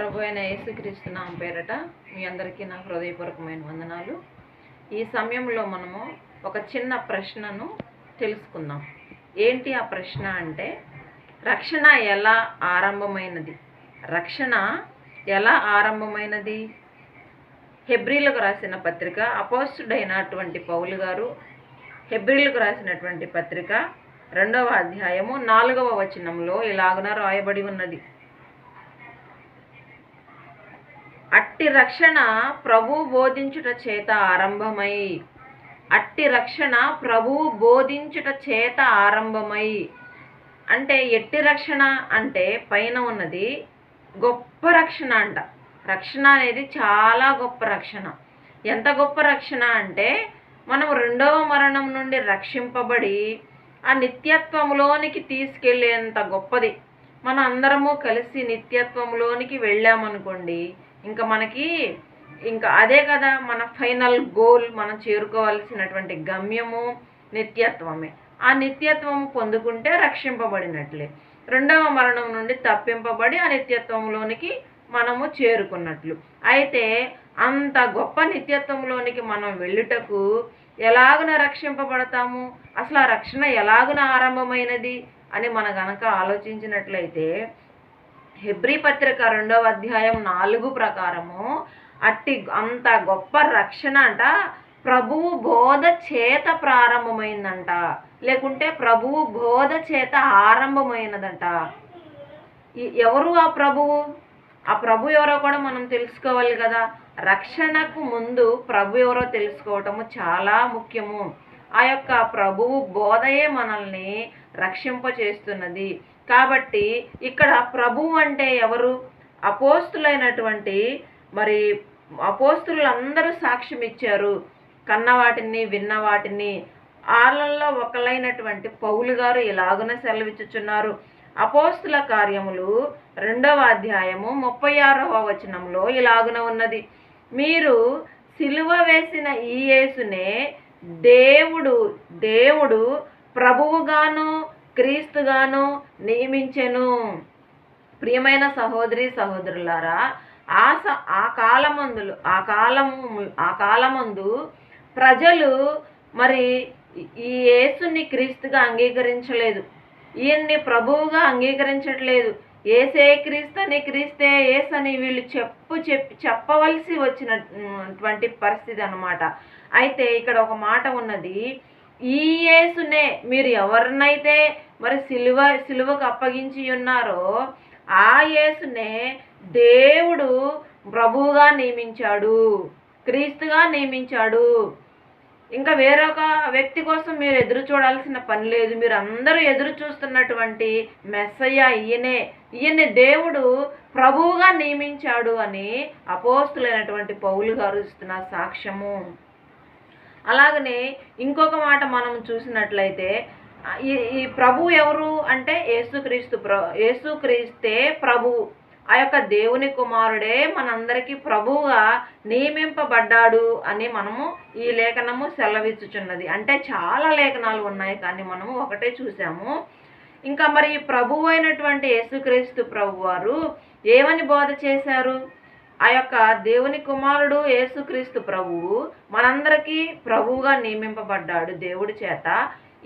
ప్రభు అయిన యేసుక్రీస్తు నామ పేరట మీ అందరికీ నా హృదయపూర్వకమైన వందనాలు. ఈ సమయంలో మనము ఒక చిన్న ప్రశ్నను తెలుసుకుందాం. ఏంటి ఆ ప్రశ్న అంటే రక్షణ ఎలా ఆరంభమైనది? రక్షణ ఎలా ఆరంభమైనది? హెబ్రిలకు రాసిన పత్రిక అపోస్టుడైనటువంటి పౌలు గారు హెబ్రిలకు రాసినటువంటి పత్రిక రెండవ అధ్యాయము నాలుగవ వచనంలో ఇలాగున రాయబడి ఉన్నది. అట్టి రక్షణ ప్రభు బోధించుట చేత ఆరంభమై. అట్టి రక్షణ ప్రభు బోధించుట చేత ఆరంభమై. అంటే ఎట్టి రక్షణ అంటే పైన ఉన్నది గొప్ప రక్షణ అంట. రక్షణ అనేది చాలా గొప్ప రక్షణ. ఎంత గొప్ప రక్షణ అంటే మనం రెండవ మరణం నుండి రక్షింపబడి ఆ నిత్యత్వంలోనికి తీసుకెళ్ళేంత గొప్పది. మన అందరము కలిసి నిత్యత్వంలోనికి వెళ్ళామనుకోండి ఇంకా మనకి ఇంకా అదే కదా మన ఫైనల్ గోల్ మనం చేరుకోవాల్సినటువంటి గమ్యము నిత్యత్వమే. ఆ నిత్యత్వము పొందుకుంటే రక్షింపబడినట్లే. రెండవ మరణం నుండి తప్పింపబడి ఆ నిత్యత్వంలోనికి మనము చేరుకున్నట్లు. అయితే అంత గొప్ప నిత్యత్వంలోనికి మనం వెళ్ళుటకు ఎలాగున రక్షింపబడతాము? అసలు ఆ రక్షణ ఎలాగున ఆరంభమైనది అని మన గనక ఆలోచించినట్లయితే హెబ్రి పత్రిక రెండవ అధ్యాయం నాలుగు ప్రకారము అట్టి అంత గొప్ప రక్షణ అంట ప్రభువు బోధ చేత ప్రారంభమైందంట. లేకుంటే ప్రభువు బోధ చేత ఆరంభమైనదంట. ఎవరు ఆ ప్రభువు? ఆ ప్రభు ఎవరో కూడా మనం తెలుసుకోవాలి కదా. రక్షణకు ముందు ప్రభు ఎవరో తెలుసుకోవటము చాలా ముఖ్యము. ఆ యొక్క ప్రభువు బోధయే మనల్ని రక్షింపచేస్తున్నది. కాబట్టి ఇక్కడ ప్రభువు అంటే ఎవరు? అపోస్తులైనటువంటి మరి అపోస్తులందరూ సాక్ష్యం ఇచ్చారు. కన్న వాటిని విన్న వాళ్ళల్లో ఒకలైనటువంటి పౌలు గారు ఇలాగున సెలవిచ్చుచున్నారు. అపోస్తుల కార్యములు రెండవ అధ్యాయము ముప్పై ఆరవ వచనంలో ఇలాగున ఉన్నది. మీరు సిలువ వేసిన ఈ యేసునే దేవుడు దేవుడు ప్రభువుగాను క్రీస్తుగాను నియమించెను. ప్రియమైన సహోదరి సహోదరులారా ఆ స ఆ కాలమందులు ఆ కాలము ఆ కాలమందు ప్రజలు మరి ఈ యేసుని క్రీస్తుగా అంగీకరించలేదు. ఈయన్ని ప్రభువుగా అంగీకరించట్లేదు. ఏసే క్రీస్తని క్రీస్తే ఏసని వీళ్ళు చెప్పు చెప్పి చెప్పవలసి వచ్చినటువంటి పరిస్థితి అన్నమాట. అయితే ఇక్కడ ఒక మాట ఉన్నది. ఈ యేసునే మీరు ఎవరినైతే మరి సిలువ సిలువకు అప్పగించి ఉన్నారో ఆ యేసునే దేవుడు ప్రభువుగా నియమించాడు క్రీస్తుగా నియమించాడు. ఇంకా వేరొక వ్యక్తి కోసం మీరు ఎదురు చూడాల్సిన పని లేదు. మీరు అందరూ ఎదురు చూస్తున్నటువంటి మెస్సయ్య ఈయనే. ఈయన్ని దేవుడు ప్రభువుగా నియమించాడు అని అపోస్తులైనటువంటి పౌలు గారు ఇస్తున్న సాక్ష్యము. అలాగనే ఇంకొక మాట మనం చూసినట్లయితే ఈ ఈ ప్రభు ఎవరు అంటే యేసుక్రీస్తు ప్ర యేసుక్రీస్తే ప్రభువు ఆ యొక్క దేవుని కుమారుడే మనందరికీ ప్రభువుగా నియమింపబడ్డాడు అని మనము ఈ లేఖనము సెలవిచ్చుచున్నది. అంటే చాలా లేఖనాలు ఉన్నాయి కానీ మనము ఒకటే చూసాము. ఇంకా మరి ప్రభు అయినటువంటి యేసుక్రీస్తు ప్రభు వారు ఏమని బోధ చేశారు? ఆ యొక్క దేవుని కుమారుడు యేసుక్రీస్తు ప్రభువు మనందరికీ ప్రభువుగా నియమింపబడ్డాడు దేవుడి చేత.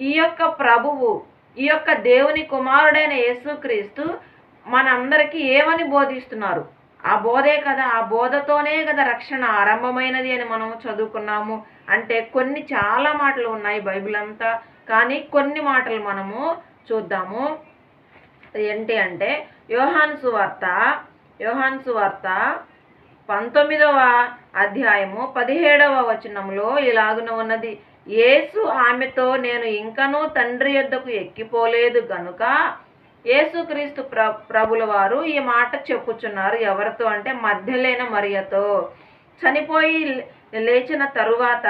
ఈ యొక్క ప్రభువు ఈ యొక్క దేవుని కుమారుడైన యేసుక్రీస్తు మనందరికీ ఏమని బోధిస్తున్నారు? ఆ బోధే కదా ఆ బోధతోనే కదా రక్షణ ఆరంభమైనది అని మనం చదువుకున్నాము. అంటే కొన్ని చాలా మాటలు ఉన్నాయి బైబిల్ అంతా కానీ కొన్ని మాటలు మనము చూద్దాము. ఏంటి అంటే యోహాన్ సువార్త యోహాన్ సువార్త పంతొమ్మిదవ అధ్యాయము పదిహేడవ వచనంలో ఇలాగున ఉన్నది. యేసు ఆమెతో నేను ఇంకనూ తండ్రి యొద్దకు ఎక్కిపోలేదు గనుక యేసుక్రీస్తు ప్ర ప్రభుల వారు ఈ మాట చెప్పుచున్నారు. ఎవరితో అంటే మధ్యలేన మరియతో. చనిపోయి లేచిన తరువాత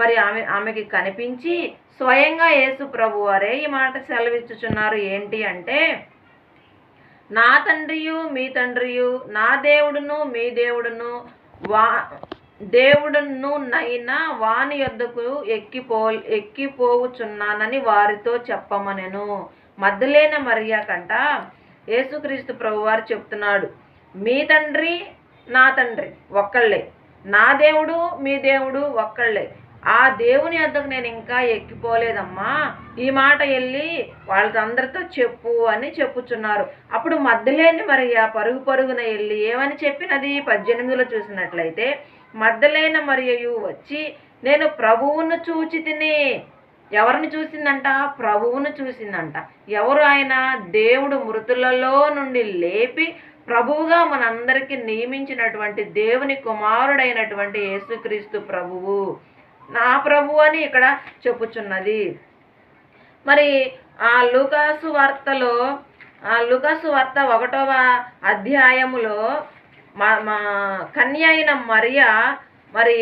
మరి ఆమె ఆమెకి కనిపించి స్వయంగా యేసు ప్రభు వారే ఈ మాట సెలవిచ్చుచున్నారు. ఏంటి అంటే నా తండ్రియు మీ తండ్రియు నా దేవుడును మీ దేవుడును వా దేవుడును నైనా వాని యొద్దకు ఎక్కిపో ఎక్కిపోవుచున్నానని వారితో చెప్పమనెను. మద్దలేన మరియా కంట యేసుక్రీస్తు ప్రభువారు చెప్తున్నాడు మీ తండ్రి నా తండ్రి ఒక్కళ్ళే. నా దేవుడు మీ దేవుడు ఒక్కళ్ళే. ఆ దేవుని వద్దకు నేను ఇంకా ఎక్కిపోలేదమ్మా. ఈ మాట వెళ్ళి వాళ్ళందరితో చెప్పు అని చెప్పుచున్నారు. అప్పుడు మద్దలేని మరి పరుగు పరుగున వెళ్ళి ఏమని చెప్పినది? పద్దెనిమిదిలో చూసినట్లయితే మద్దలేన మరియు వచ్చి నేను ప్రభువును చూచి తిని. ఎవరిని చూసిందంట? ప్రభువును చూసిందంట. ఎవరు ఆయన? దేవుడు మృతులలో నుండి లేపి ప్రభువుగా మనందరికీ నియమించినటువంటి దేవుని కుమారుడైనటువంటి యేసుక్రీస్తు ప్రభువు. నా ప్రభు అని ఇక్కడ చెప్పుచున్నది. మరి ఆ లూకాసు వార్తలో ఆ లూకాసు వార్త ఒకటవ అధ్యాయములో మా మా కన్య అయిన మరియ మరి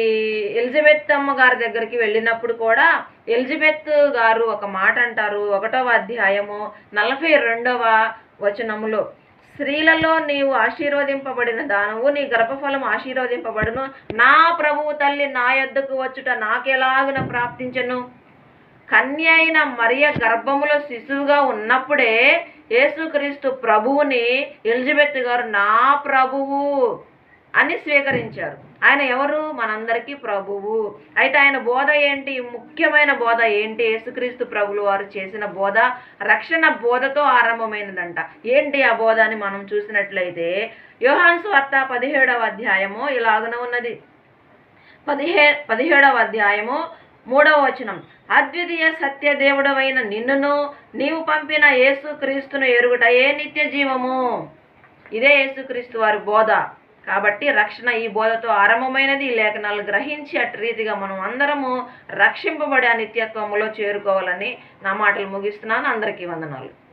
ఎలిజబెత్ అమ్మ గారి దగ్గరికి వెళ్ళినప్పుడు కూడా ఎలిజబెత్ గారు ఒక మాట అంటారు. ఒకటవ అధ్యాయము నలభై రెండవ వచనములో. స్త్రీలలో నీవు ఆశీర్వదింపబడిన దానవు నీ గర్భఫలం ఆశీర్వదింపబడును. నా ప్రభువు తల్లి నా యొద్దకు వచ్చుట నాకెలాగున ప్రాప్తించను? కన్య అయిన మరియ గర్భములో శిశువుగా ఉన్నప్పుడే యేసుక్రీస్తు ప్రభువుని ఎలిజబెత్ గారు నా ప్రభువు. అని స్వీకరించారు. ఆయన ఎవరు? మనందరికీ ప్రభువు. అయితే ఆయన బోధ ఏంటి? ముఖ్యమైన బోధ ఏంటి? యేసుక్రీస్తు ప్రభులు వారు చేసిన బోధ రక్షణ బోధతో ఆరంభమైనదంట. ఏంటి ఆ బోధ అని మనం చూసినట్లయితే యోహాన్సు వార్త పదిహేడవ అధ్యాయము ఇలాగున ఉన్నది. పదిహే పదిహేడవ అధ్యాయము మూడవ వచనం. అద్వితీయ సత్య దేవుడవైన నిన్నును నీవు పంపిన యేసుక్రీస్తును ఎరుగుటయే నిత్య జీవము. ఇదే యేసుక్రీస్తు వారి బోధ. కాబట్టి రక్షణ ఈ బోధతో ఆరంభమైనది. ఈ లేఖనాలు గ్రహించి అటు రీతిగా మనం అందరము రక్షింపబడే నిత్యత్వంలో నిత్యత్వములో చేరుకోవాలని నా మాటలు ముగిస్తున్నాను. అందరికీ వందనాలు.